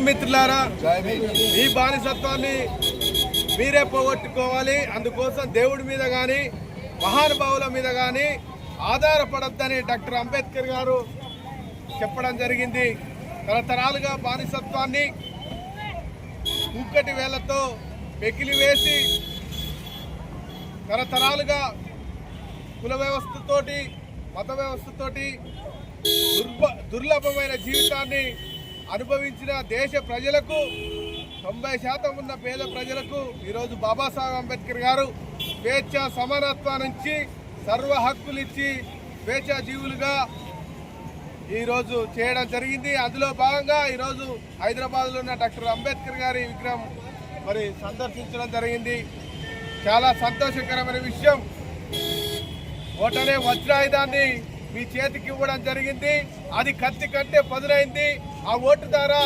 భీమ్ మిత్రులారా ఈ బానిసత్వాన్ని మీరే పోగొట్టుకోవాలి. అందుకోసం దేవుడి మీద కానీ మహానుభావుల మీద కానీ ఆధారపడద్దని డాక్టర్ అంబేద్కర్ గారు చెప్పడం జరిగింది. తరతరాలుగా బానిసత్వాన్ని ముక్కటి వేలతో పెకిలి వేసి తరతరాలుగా కుల వ్యవస్థతోటి మత వ్యవస్థతోటి దుర్భ దుర్లభమైన జీవితాన్ని అనుభవించిన దేశ ప్రజలకు తొంభై శాతం ఉన్న పేద ప్రజలకు ఈరోజు బాబాసాహెబ్ అంబేద్కర్ గారు స్వేచ్ఛ సమానత్వానికి సర్వ హక్కులు ఇచ్చి స్వేచ్ఛాజీవులుగా ఈరోజు చేయడం జరిగింది. అందులో భాగంగా ఈరోజు హైదరాబాద్లో ఉన్న డాక్టర్ అంబేద్కర్ గారి విగ్రహం మరి సందర్శించడం జరిగింది. చాలా సంతోషకరమైన విషయం. ఓటనే వజ్రాయుధాన్ని మీ చేతికి ఇవ్వడం జరిగింది. అది కత్తి కంటే పదునైంది. ఆ ఓటు ద్వారా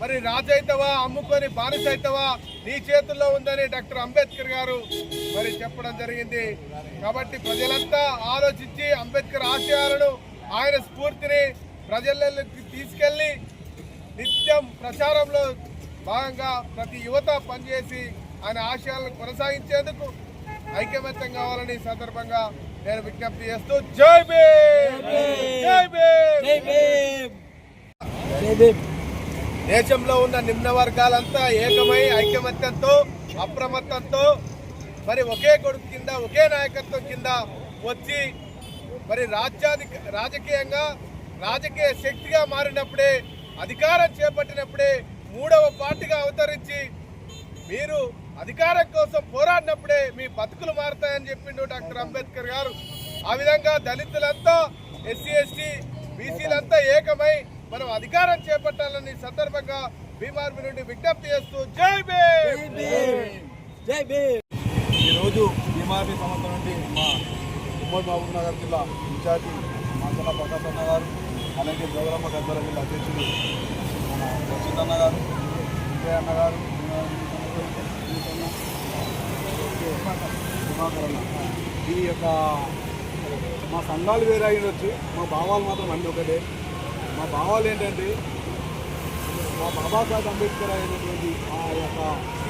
మరి రాజైతవా అమ్ముకొని బానిసైతవా నీ చేతుల్లో ఉందని డాక్టర్ అంబేద్కర్ గారు మరి చెప్పడం జరిగింది. కాబట్టి ప్రజలంతా ఆలోచించి అంబేద్కర్ ఆశయాలను ఆయన స్ఫూర్తిని ప్రజలకి తీసుకెళ్ళి నిత్యం ప్రచారంలో భాగంగా ప్రతి యువత పనిచేసి ఆయన ఆశయాలను కొనసాగించేందుకు ఐక్యమత్యం కావాలని సందర్భంగా నేను విజ్ఞప్తి చేస్తూ జై భీమ్! జై భీమ్! దేశంలో ఉన్న నిమ్న వర్గాలంతా ఏకమై ఐకమత్యంతో అప్రమత్తంతో మరి ఒకే కొడుకు కింద ఒకే నాయకత్వం కింద వచ్చి మరి రాజ్యాధిక రాజకీయంగా రాజకీయ శక్తిగా మారినప్పుడే అధికారం చేపట్టినప్పుడే మూడవ పార్టీగా అవతరించి మీరు అధికారం కోసం పోరాడినప్పుడే మీ బతుకులు మారుతాయని చెప్పిండు డాక్టర్ అంబేద్కర్ గారు. ఆ విధంగా దళితులంతా ఎస్సీ ఎస్టీ బీసీలంతా ఏకమై మనం అధికారం చేపట్టాలని సందర్భంగా బీమార్మి నుండి విజ్ఞప్తి చేస్తూ జై భీమ్! జై భీమ్! ఈరోజు బీమార్మీ సంస్థ నుండి మా ఉమ్మడి మహబూబ్ నగర్ జిల్లా ఇన్ఛార్జి మాసల ప్రకాశ్ అన్న గారు అలాగే జోగరమ్మ గద్దల జిల్లా అధ్యక్షులు మన రచిత్ అన్న గారు విజయ్ అన్న గారు. ఈ యొక్క మా సంఘాలు వేరే అయి ఉండొచ్చు మా భావాలు మాత్రం అన్ని ఒకటే. మా భావాలు ఏంటంటే మా బాబాసాహెబ్ అంబేద్కర్ అయినటువంటి ఆ యొక్క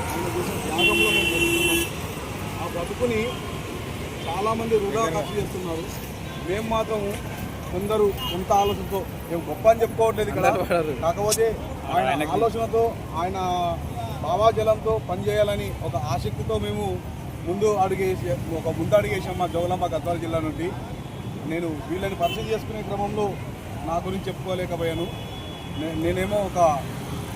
ఆయన చేసిన త్యాగంలో మేము జరుగుతున్నాం. ఆ బ్రతుకుని చాలామంది వృధా ఖర్చు చేస్తున్నారు. మేము మాత్రం కొందరు కొంత ఆలోచనతో మేము గొప్ప అని చెప్పుకోవట్లేదు ఇక్కడ. కాకపోతే ఆయన ఆలోచనతో ఆయన భావాజలంతో పనిచేయాలని ఒక ఆసక్తితో మేము ముందు అడుగేసి ఒక ముందు అడుగేసాం మా జోగులాంబ గద్వాల జిల్లా నుండి. నేను వీళ్ళని పరిచయం చేసుకునే క్రమంలో నా గురించి చెప్పుకోలేకపోయాను. నే- నేనేమో ఒక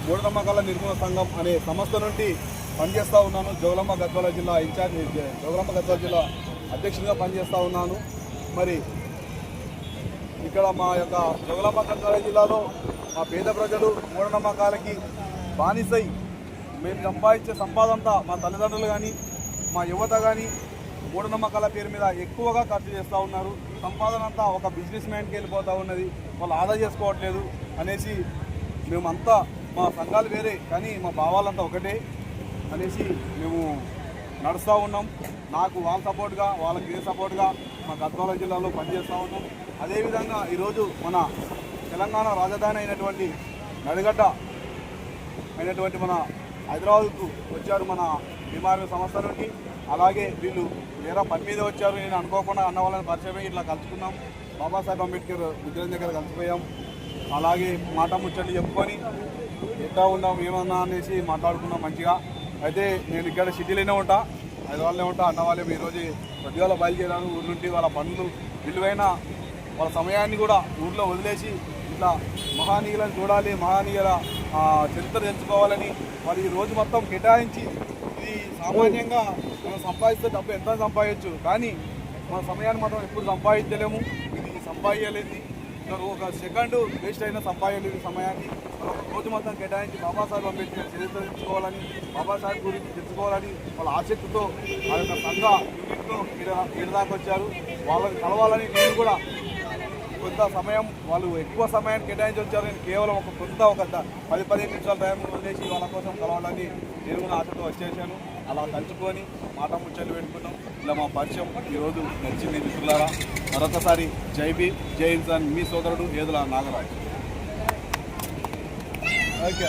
మూఢనమ్మకాల నిర్మూల సంఘం అనే సంస్థ నుండి పనిచేస్తూ ఉన్నాను. జోగులమ్మ గద్వాల జిల్లా ఇన్ఛార్జ్ జోగులమ్మ గద్వాల జిల్లా అధ్యక్షుడిగా పనిచేస్తూ ఉన్నాను. మరి ఇక్కడ మా యొక్క జోగులమ్మ గద్వాల జిల్లాలో మా పేద ప్రజలు మూఢనమ్మకాలకి బానిసై మేము సంపాదించే సంపాదంతా మా తల్లిదండ్రులు కానీ మా యువత కానీ మూఢనమ్మకాల పేరు మీద ఎక్కువగా ఖర్చు చేస్తూ ఉన్నారు. సంపాదన అంతా ఒక బిజినెస్ మ్యాన్కి వెళ్ళిపోతూ ఉన్నది. వాళ్ళు ఆదా చేసుకోవట్లేదు అనేసి మేమంతా మా సంఘాలు వేరే కానీ మా భావాలంతా ఒకటే అనేసి మేము నడుస్తూ ఉన్నాం. నాకు వాళ్ళ సపోర్ట్గా వాళ్ళకి ఏ సపోర్ట్గా మా గద్వాల జిల్లాలో పనిచేస్తూ ఉన్నాం. అదేవిధంగా ఈరోజు మన తెలంగాణ రాజధాని అయినటువంటి నడిగడ్డ అయినటువంటి మన హైదరాబాద్కు వచ్చారు మన బీమార్మి సంస్థ నుండి. అలాగే వీళ్ళు వేరే పని మీద వచ్చారు నేను అనుకోకుండా అన్న వాళ్ళని పరిచయం ఇట్లా కలుసుకున్నాం. బాబాసాహెబ్ అంబేద్కర్ విగ్రహం దగ్గర కలిసిపోయాం. అలాగే మాట ముచ్చట్లు చెప్పుకొని ఎట్లా ఉన్నాం ఏమన్నా అనేసి మాట్లాడుకున్నాం మంచిగా. అయితే నేను ఇక్కడ సిటీలోనే ఉంటా హైదరాబాద్లో ఉంటా. అన్న వాళ్ళే ఈరోజు పొద్దుగాల బయలుదేరాను ఊరు నుండి వాళ్ళ పనులు విలువైన వాళ్ళ సమయాన్ని కూడా ఊర్లో వదిలేసి ఇట్లా మహానీయులను చూడాలి మహానీయుల చరిత్ర తెలుసుకోవాలని మరి ఈ రోజు మొత్తం కేటాయించి సామాన్యంగా మనం సంపాదిస్తే డబ్బు ఎంత సంపాదించు? కానీ మన సమయాన్ని మాత్రం ఎప్పుడు సంపాదించలేము. ఇది సంపాదించలేదు ఇంకా ఒక సెకండ్ వేస్ట్ అయినా సంపాదించలేదు సమయాన్ని. రోజు మొత్తం కేటాయించి బాబాసాహెబ్ అంబేద్కర్ చరిత్ర తెలుసుకోవాలని బాబాసాహెబ్ గురించి తెలుసుకోవాలని వాళ్ళ ఆసక్తితో ఆ యొక్క సంఘ యూనిట్లో ఈడ దాకా వచ్చారు. వాళ్ళని కలవాలని నేను కూడా కొంత సమయం వాళ్ళు ఎక్కువ సమయాన్ని కేటాయించి వచ్చారు నేను కేవలం ఒక కొంత ఒక పది పదిహేను నిమిషాల టైం వదిలేసి వాళ్ళ కోసం కలవాలని నేను కూడా ఆశతో వచ్చేసాను. అలా కలుసుకొని మాట ముచ్చట్లు పెట్టుకున్నాం. ఇలా మా పరిచయం ఈరోజు నచ్చింది మిత్రులారా. మరొకసారి జై బీ జై ఇన్సాన్ మీ సోదరుడు ఏదుల నాగరాజు? ఓకే.